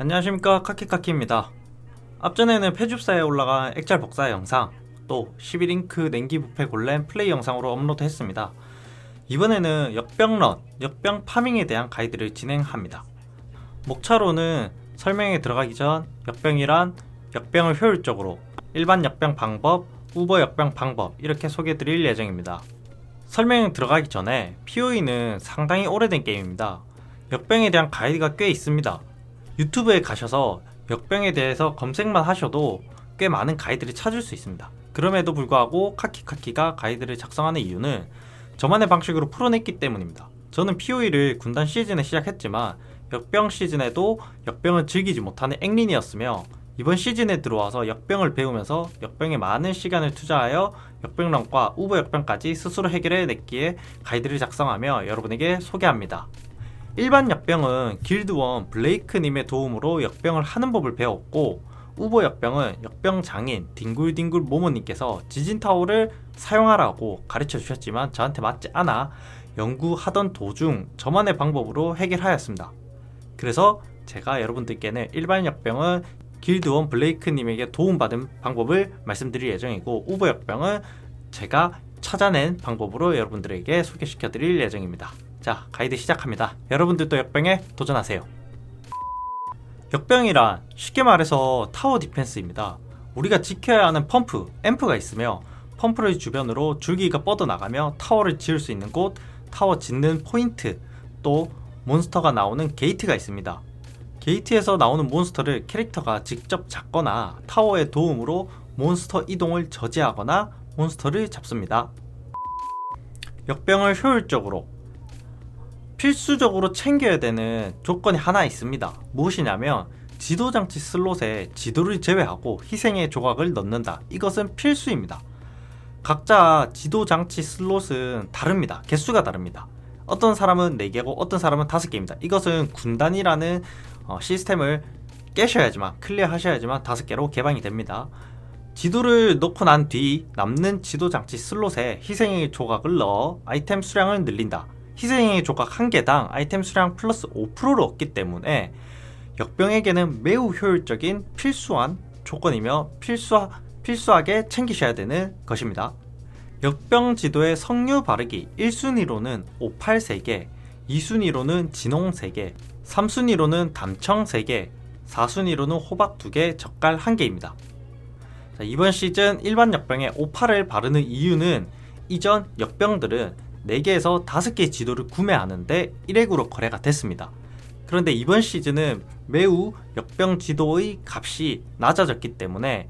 안녕하십니까 카키카키입니다. 앞전에는 폐줍사에 올라간 액잘 복사 영상 또 11잉크 냉기 부패 골렘 플레이 영상으로 업로드 했습니다. 이번에는 역병런, 역병 파밍에 대한 가이드를 진행합니다. 목차로는 설명에 들어가기 전 역병이란 역병을 효율적으로 일반 역병 방법, 우버 역병 방법 이렇게 소개드릴 예정입니다. 설명 들어가기 전에 POE는 상당히 오래된 게임입니다. 역병에 대한 가이드가 꽤 있습니다 유튜브에 가셔서 역병에 대해서 검색만 하셔도 꽤 많은 가이드를 찾을 수 있습니다. 그럼에도 불구하고 카키카키가 가이드를 작성하는 이유는 저만의 방식으로 풀어냈기 때문입니다. 저는 POE를 군단 시즌에 시작했지만 역병 시즌에도 역병을 즐기지 못하는 앵린이었으며 이번 시즌에 들어와서 역병을 배우면서 역병에 많은 시간을 투자하여 역병런과 우버 역병까지 스스로 해결해 냈기에 가이드를 작성하며 여러분에게 소개합니다. 일반 역병은 길드원 블레이크님의 도움으로 역병을 하는 법을 배웠고 우버 역병은 역병 장인 딩굴딩굴 모모님께서 지진타워를 사용하라고 가르쳐 주셨지만 저한테 맞지 않아 연구하던 도중 저만의 방법으로 해결하였습니다. 그래서 제가 여러분들께는 일반 역병은 길드원 블레이크님에게 도움받은 방법을 말씀드릴 예정이고 우버 역병은 제가 찾아낸 방법으로 여러분들에게 소개시켜 드릴 예정입니다. 자, 가이드 시작합니다. 여러분들도 역병에 도전하세요. 역병이란 쉽게 말해서 타워 디펜스입니다. 우리가 지켜야 하는 펌프, 앰프가 있으며 펌프를 주변으로 줄기가 뻗어나가며 타워를 지을 수 있는 곳, 타워 짓는 포인트, 또 몬스터가 나오는 게이트가 있습니다. 게이트에서 나오는 몬스터를 캐릭터가 직접 잡거나 타워의 도움으로 몬스터 이동을 저지하거나 몬스터를 잡습니다. 역병을 효율적으로 필수적으로 챙겨야 되는 조건이 하나 있습니다. 무엇이냐면 지도장치 슬롯에 지도를 제외하고 희생의 조각을 넣는다. 이것은 필수입니다. 각자 지도장치 슬롯은 다릅니다. 개수가 다릅니다. 어떤 사람은 4개고 어떤 사람은 5개입니다. 이것은 군단이라는 어, 시스템을 깨셔야지만 클리어 하셔야지만 5개로 개방이 됩니다. 지도를 넣고 난 뒤 남는 지도 장치 슬롯에 희생의 조각을 넣어 아이템 수량을 늘린다. 희생의 조각 1개당 아이템 수량 플러스 5%를 얻기 때문에 역병에게는 매우 효율적인 필수한 조건이며 필수, 필수하게 챙기셔야 되는 것입니다. 역병 지도의 성류 바르기 1순위로는 58 3개, 2순위로는 진홍 3개, 3순위로는 담청 3개, 4순위로는 호박 2개, 젓갈 1개입니다. 자, 이번 시즌 일반 역병에 58을 바르는 이유는 이전 역병들은 4개에서 5개의 지도를 구매하는데 1액으로 거래가 됐습니다. 그런데 이번 시즌은 매우 역병 지도의 값이 낮아졌기 때문에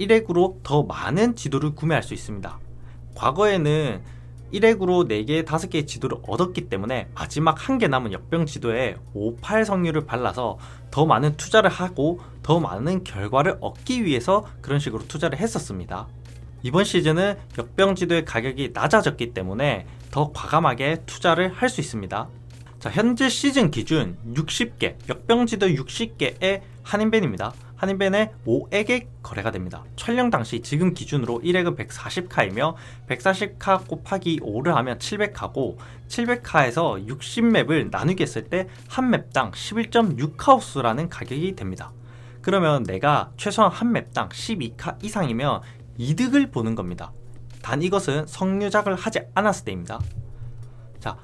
1액으로 더 많은 지도를 구매할 수 있습니다. 과거에는 1액으로 4개, 5개의 지도를 얻었기 때문에 마지막 한 개 남은 역병 지도에 58 성률을 발라서 더 많은 투자를 하고 더 많은 결과를 얻기 위해서 그런 식으로 투자를 했었습니다. 이번 시즌은 역병 지도의 가격이 낮아졌기 때문에 더 과감하게 투자를 할 수 있습니다. 자, 현재 시즌 기준 60개, 역병 지도 60개의 한인벤입니다. 한인벤의 5액에 거래가 됩니다. 촬영 당시 지금 기준으로 1액은 140카이며 140카 곱하기 5를 하면 700카고 700카에서 60맵을 나누게 했을 때 한 맵당 11.6하우스라는 가격이 됩니다. 그러면 내가 최소한 한 맵당 12카 이상이면 이득을 보는 겁니다. 단 이것은 성류작을 하지 않았을 때입니다. 자,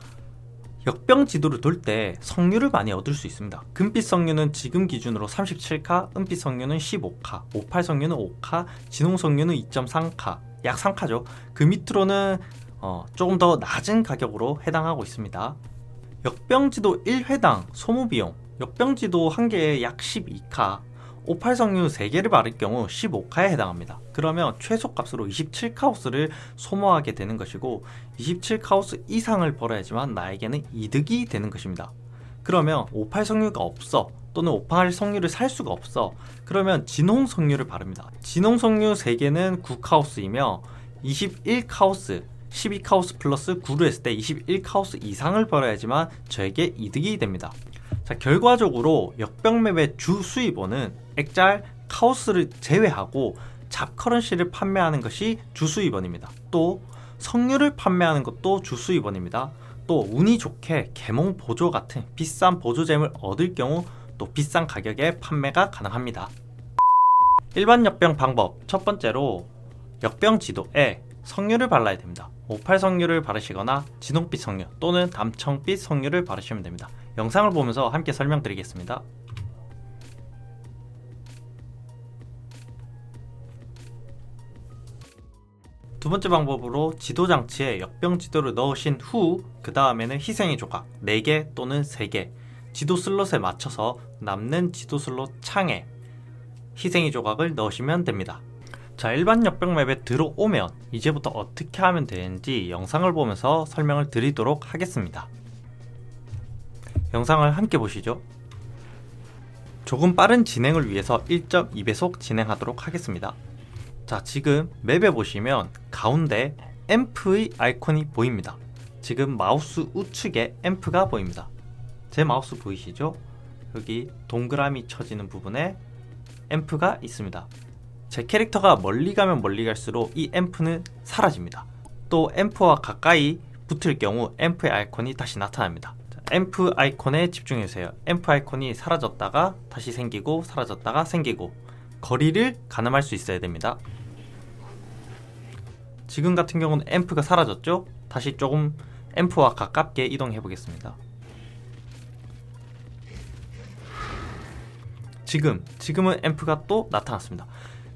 역병 지도를 돌때 성류를 많이 얻을 수 있습니다. 금빛 성류는 지금 기준으로 37카, 은빛 성류는 15카, 58 성류는 5카, 진홍 성류는 2.3카, 약 3카죠. 그 밑으로는 어, 조금 더 낮은 가격으로 해당하고 있습니다. 역병지도 1회당 소모비용, 역병지도 한 개에 약 12카, 58성류 3개를 바를 경우 15카에 해당합니다. 그러면 최소값으로 27카우스를 소모하게 되는 것이고 27카우스 이상을 벌어야지만 나에게는 이득이 되는 것입니다. 그러면 58성류가 없어 또는 58성류를 살 수가 없어 그러면 진홍성류를 바릅니다. 진홍성류 3개는 9카우스이며 21카우스 12카우스 플러스 9를 했을 때 21카우스 이상을 벌어야지만 저에게 이득이 됩니다. 자, 결과적으로 역병맵의 주 수입원은 액잘, 카오스를 제외하고 잡커런시를 판매하는 것이 주 수입원입니다. 또 석류를 판매하는 것도 주 수입원입니다. 또 운이 좋게 개몽 보조 같은 비싼 보조잼을 얻을 경우 또 비싼 가격에 판매가 가능합니다. 일반 역병 방법 첫 번째로 역병 지도에 석류를 발라야 됩니다. 58 석류를 바르시거나 진홍빛 석류 또는 담청빛 석류를 바르시면 됩니다. 영상을 보면서 함께 설명드리겠습니다. 두 번째 방법으로 지도 장치에 역병 지도를 넣으신 후 그 다음에는 희생의 조각 4개 또는 3개 지도 슬롯에 맞춰서 남는 지도 슬롯 창에 희생의 조각을 넣으시면 됩니다. 자 일반 역병 맵에 들어오면 이제부터 어떻게 하면 되는지 영상을 보면서 설명을 드리도록 하겠습니다. 영상을 함께 보시죠. 조금 빠른 진행을 위해서 1.2배속 진행하도록 하겠습니다. 자 지금 맵에 보시면 가운데 앰프의 아이콘이 보입니다. 지금 마우스 우측에 앰프가 보입니다. 제 마우스 보이시죠? 여기 동그라미 쳐지는 부분에 앰프가 있습니다. 제 캐릭터가 멀리 가면 멀리 갈수록 이 앰프는 사라집니다. 또 앰프와 가까이 붙을 경우 앰프의 아이콘이 다시 나타납니다. 자, 앰프 아이콘에 집중해 주세요. 앰프 아이콘이 사라졌다가 다시 생기고 사라졌다가 생기고 거리를 가늠할 수 있어야 됩니다. 지금 같은 경우는 앰프가 사라졌죠? 다시 조금 앰프와 가깝게 이동해 보겠습니다. 지금 지금은 앰프가 또 나타났습니다.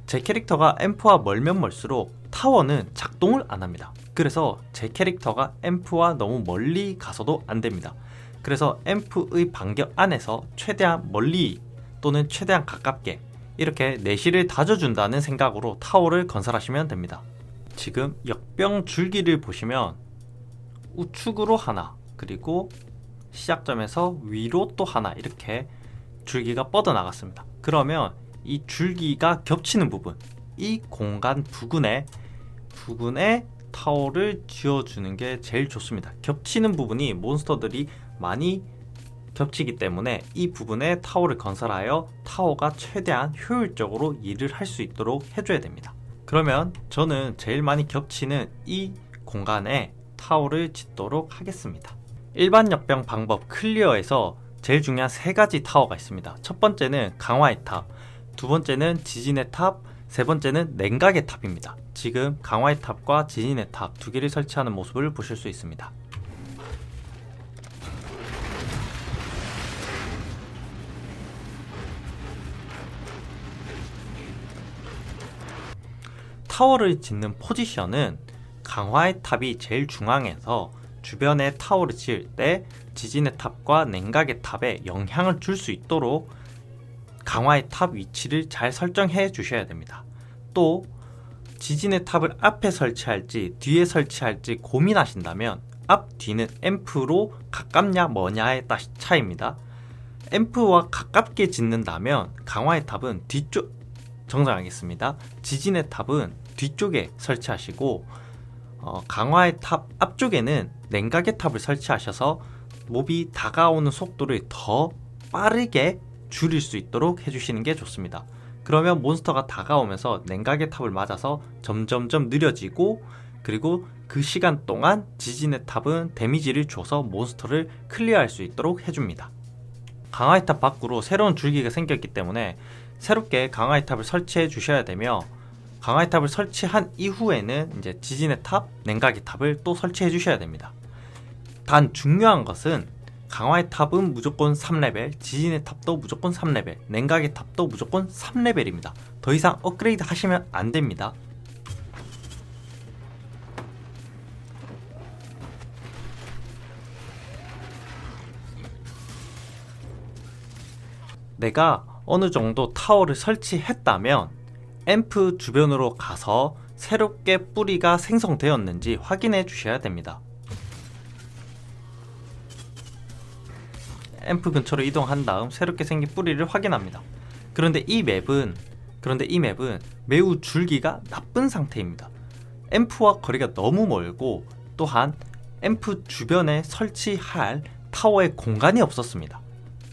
제 캐릭터가 앰프와 멀면 멀수록 타워는 작동을 안 합니다. 그래서 제 캐릭터가 앰프와 너무 멀리 가서도 안 됩니다. 그래서 앰프의 반경 안에서 최대한 멀리 또는 최대한 가깝게 이렇게 내실을 다져준다는 생각으로 타워를 건설하시면 됩니다. 지금 역병 줄기를 보시면 우측으로 하나 그리고 시작점에서 위로 또 하나 이렇게 줄기가 뻗어 나갔습니다. 그러면 이 줄기가 겹치는 부분, 이 공간 부근에 부근에 타워를 지어주는 게 제일 좋습니다. 겹치는 부분이 몬스터들이 많이 겹치기 때문에 이 부분에 타워를 건설하여 타워가 최대한 효율적으로 일을 할 수 있도록 해줘야 됩니다. 그러면 저는 제일 많이 겹치는 이 공간에 타워를 짓도록 하겠습니다. 일반 역병 방법 클리어에서 제일 중요한 세 가지 타워가 있습니다. 첫 번째는 강화의 탑, 두 번째는 지진의 탑, 세 번째는 냉각의 탑입니다. 지금 강화의 탑과 지진의 탑 두 개를 설치하는 모습을 보실 수 있습니다. 타워를 짓는 포지션은 강화의 탑이 제일 중앙에서 주변에 타워를 지을 때 지진의 탑과 냉각의 탑에 영향을 줄 수 있도록 강화의 탑 위치를 잘 설정해 주셔야 됩니다. 또 지진의 탑을 앞에 설치할지 뒤에 설치할지 고민하신다면 앞 뒤는 앰프로 가깝냐 따라 차이입니다. 앰프와 가깝게 짓는다면 강화의 탑은 뒤쪽 정정하겠습니다. 지진의 탑은 뒤쪽에 설치하시고 어, 강화의 탑 앞쪽에는 냉각의 탑을 설치하셔서 몹이 다가오는 속도를 더 빠르게 줄일 수 있도록 해주시는 게 좋습니다. 그러면 몬스터가 다가오면서 냉각의 탑을 맞아서 점점점 느려지고 그리고 그 시간 동안 지진의 탑은 데미지를 줘서 몬스터를 클리어할 수 있도록 해줍니다. 강화의 탑 밖으로 새로운 줄기가 생겼기 때문에 새롭게 강화의 탑을 설치해 주셔야 되며 강화의 탑을 설치한 이후에는 이제 지진의 탑, 냉각의 탑을 또 설치해 주셔야 됩니다. 단 중요한 것은 강화의 탑은 무조건 3레벨, 지진의 탑도 무조건 3레벨, 냉각의 탑도 무조건 3레벨입니다. 더 이상 업그레이드 하시면 안 됩니다. 내가 어느 정도 타워를 설치했다면 앰프 주변으로 가서 새롭게 뿌리가 생성되었는지 확인해 주셔야 됩니다. 앰프 근처로 이동한 다음 새롭게 생긴 뿌리를 확인합니다. 그런데 이 맵은 그런데 이 맵은 매우 줄기가 나쁜 상태입니다. 앰프와 거리가 너무 멀고 또한 앰프 주변에 설치할 타워의 공간이 없었습니다.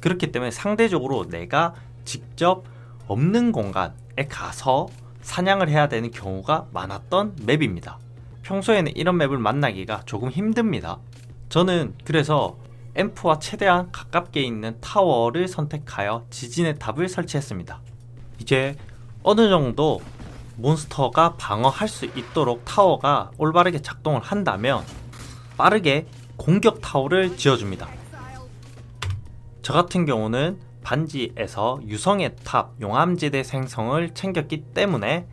그렇기 때문에 상대적으로 내가 직접 없는 공간에 가서 사냥을 해야 되는 경우가 많았던 맵입니다. 평소에는 이런 맵을 만나기가 조금 힘듭니다. 저는 그래서 앰프와 최대한 가깝게 있는 타워를 선택하여 지진의 탑을 설치했습니다. 이제 어느 정도 몬스터가 방어할 수 있도록 타워가 올바르게 작동을 한다면 빠르게 공격 타워를 지어줍니다. 저 같은 경우는 반지에서 유성의 탑 용암지대 생성을 챙겼기 때문에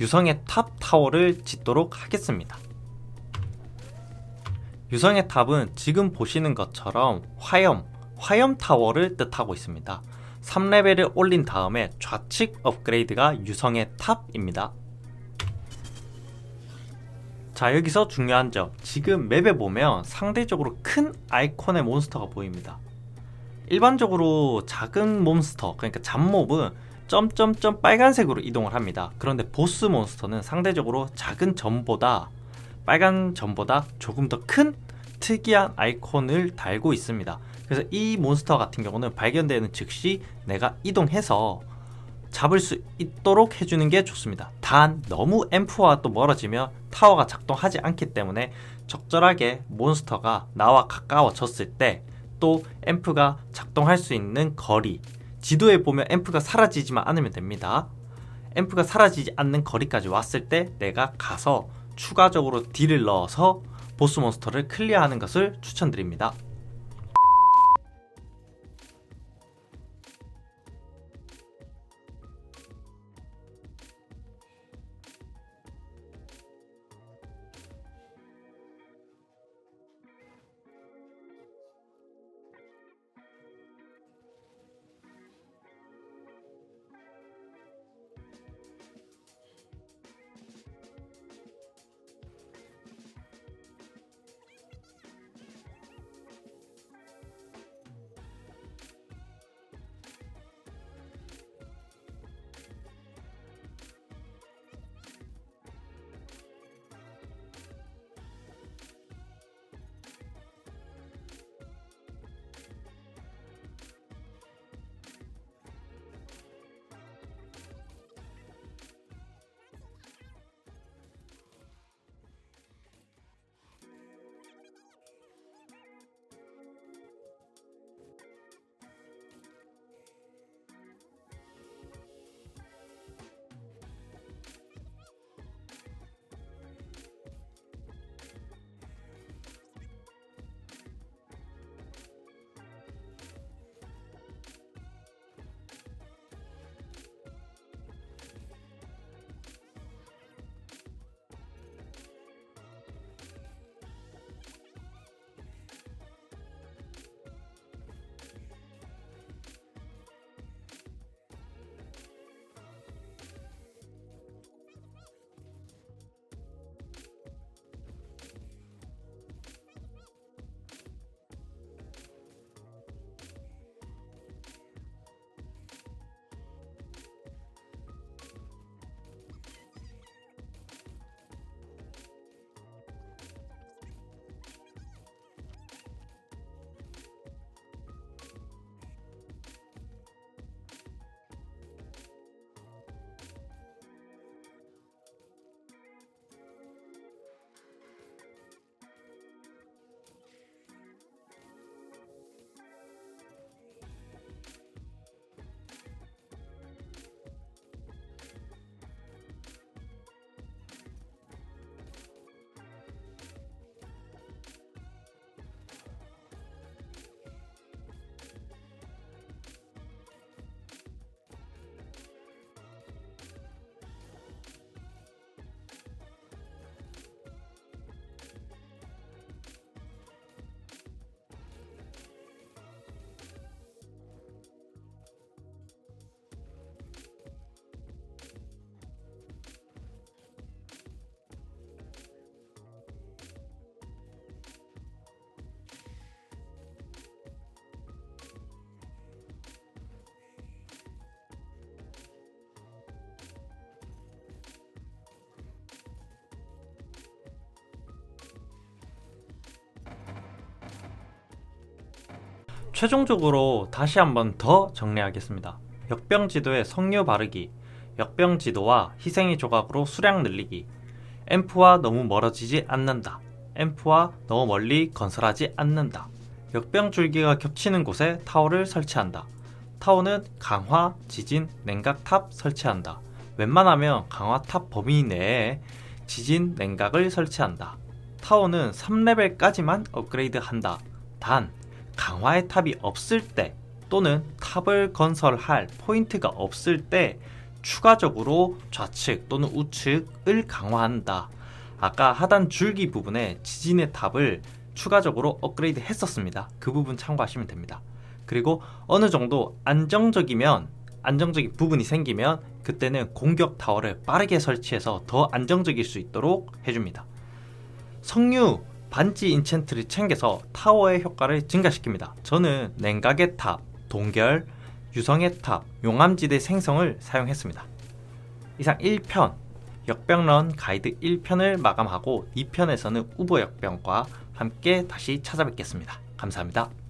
유성의 탑 타워를 짓도록 하겠습니다. 유성의 탑은 지금 보시는 것처럼 화염, 화염 타워를 뜻하고 있습니다. 3레벨을 올린 다음에 좌측 업그레이드가 유성의 탑입니다. 자 여기서 중요한 점 지금 맵에 보면 상대적으로 큰 아이콘의 몬스터가 보입니다. 일반적으로 작은 몬스터 그러니까 잡몹은 점점점 빨간색으로 이동을 합니다. 그런데 보스 몬스터는 상대적으로 작은 점보다 빨간 점보다 조금 더 큰 특이한 아이콘을 달고 있습니다. 그래서 이 몬스터 같은 경우는 발견되는 즉시 내가 이동해서 잡을 수 있도록 해주는 게 좋습니다. 단 너무 앰프와 또 멀어지면 타워가 작동하지 않기 때문에 적절하게 몬스터가 나와 가까워졌을 때 또 앰프가 작동할 수 있는 거리 지도에 보면 앰프가 사라지지만 않으면 됩니다. 앰프가 사라지지 않는 거리까지 왔을 때 내가 가서 추가적으로 딜을 넣어서 보스 몬스터를 클리어하는 것을 추천드립니다. 최종적으로 다시 한번 더 정리하겠습니다. 역병 지도의 석류 바르기, 역병 지도와 희생의 조각으로 수량 늘리기, 앰프와 너무 멀어지지 않는다, 앰프와 너무 멀리 건설하지 않는다, 역병 줄기가 겹치는 곳에 타워를 설치한다. 타워는 강화, 지진, 냉각탑 설치한다. 웬만하면 강화탑 범위 내에 지진, 냉각을 설치한다. 타워는 3레벨까지만 업그레이드 한다. 단, 강화의 탑이 없을 때 또는 탑을 건설할 포인트가 없을 때 추가적으로 좌측 또는 우측을 강화한다. 아까 하단 줄기 부분에 지진의 탑을 추가적으로 업그레이드 했었습니다. 그 부분 참고하시면 됩니다. 그리고 어느 정도 안정적이면 안정적인 부분이 생기면 그때는 공격 타워를 빠르게 설치해서 더 안정적일 수 있도록 해줍니다. 석류 반지 인챈트를 챙겨서 타워의 효과를 증가시킵니다. 저는 냉각의 탑, 동결, 유성의 탑, 용암지대 생성을 사용했습니다. 이상 1편 역병런 가이드 1편을 마감하고 2편에서는 우버 역병과 함께 다시 찾아뵙겠습니다. 감사합니다.